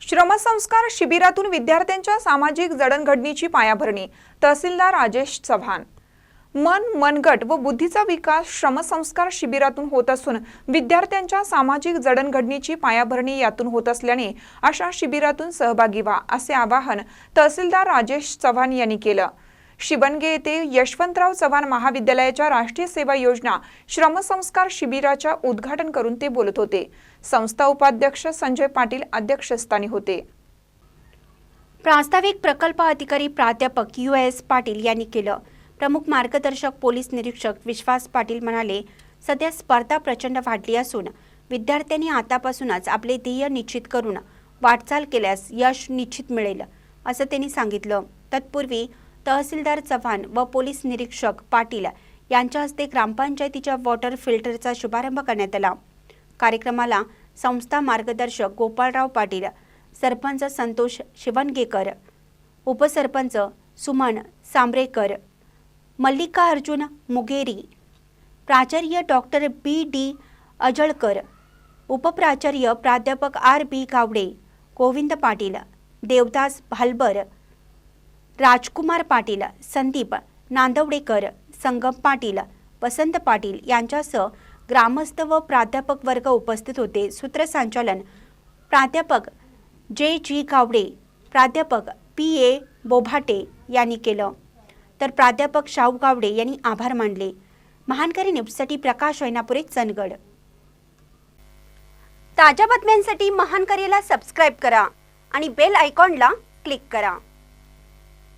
श्रमसंस्कार शिबिरातून विद्यार्थ्यांच्या सामाजिक जडणघडणीची पायाभरणी तहसीलदार राजेश चव्हाण. मन मनगट व बुद्धीचा विकास श्रमसंस्कार शिबिरातून होत असून विद्यार्थ्यांच्या सामाजिक जडणघडणीची पायाभरणी यातून होत असल्याने अशा शिबिरातून सहभागी व्हा असे आवाहन तहसीलदार राजेश चव्हाण यांनी केलं. शिबनगे येथे यशवंतराव चव्हाण महाविद्यालयाच्या राष्ट्रीय सेवा योजना श्रमसंस्कार शिबिराच्या उद्घाटन करून ते बोलत होते. संस्था उपाध्यक्ष संजय पाटील अध्यक्षस्थानी होते. प्रास्ताविक प्रकल्प अधिकारी प्राध्यापक यू एस पाटील यांनी केलं. प्रमुख मार्गदर्शक पोलीस निरीक्षक विश्वास पाटील म्हणाले सध्या स्पर्धा प्रचंड वाढली असून विद्यार्थ्यांनी आतापासूनच आपले ध्येय निश्चित करून वाटचाल केल्यास यश निश्चित मिळेल असं त्यांनी सांगितलं. तत्पूर्वी तहसीलदार चव्हाण व पोलीस निरीक्षक पाटील यांच्या हस्ते ग्रामपंचायतीच्या वॉटर फिल्टरचा शुभारंभ करण्यात आला. कार्यक्रमाला संस्था मार्गदर्शक गोपाळराव पाटील सरपंच संतोष शिवणगेकर उपसरपंच सुमन सांबरेकर मल्लिका अर्जुन मुगेरी प्राचार्य डॉक्टर बी डी अजळकर उपप्राचार्य प्राध्यापक आर बी गावडे गोविंद पाटील देवदास भालबर राजकुमार पाटील संदीप नांदवडेकर संगम पाटील वसंत पाटील यांच्यासह ग्रामस्थ व प्राध्यापक वर्ग उपस्थित होते. सूत्रसंचालन प्राध्यापक जे जी गावडे प्राध्यापक पी ए बोभाटे यांनी केलं. तर प्राध्यापक शाहू गावडे यांनी आभार मानले. महानकरी न्यूजसाठी प्रकाश ऐनापुरे चंदगड. ताज्या बातम्यांसाठी महानकरीला सबस्क्राईब करा आणि बेल आयकॉनला क्लिक करा.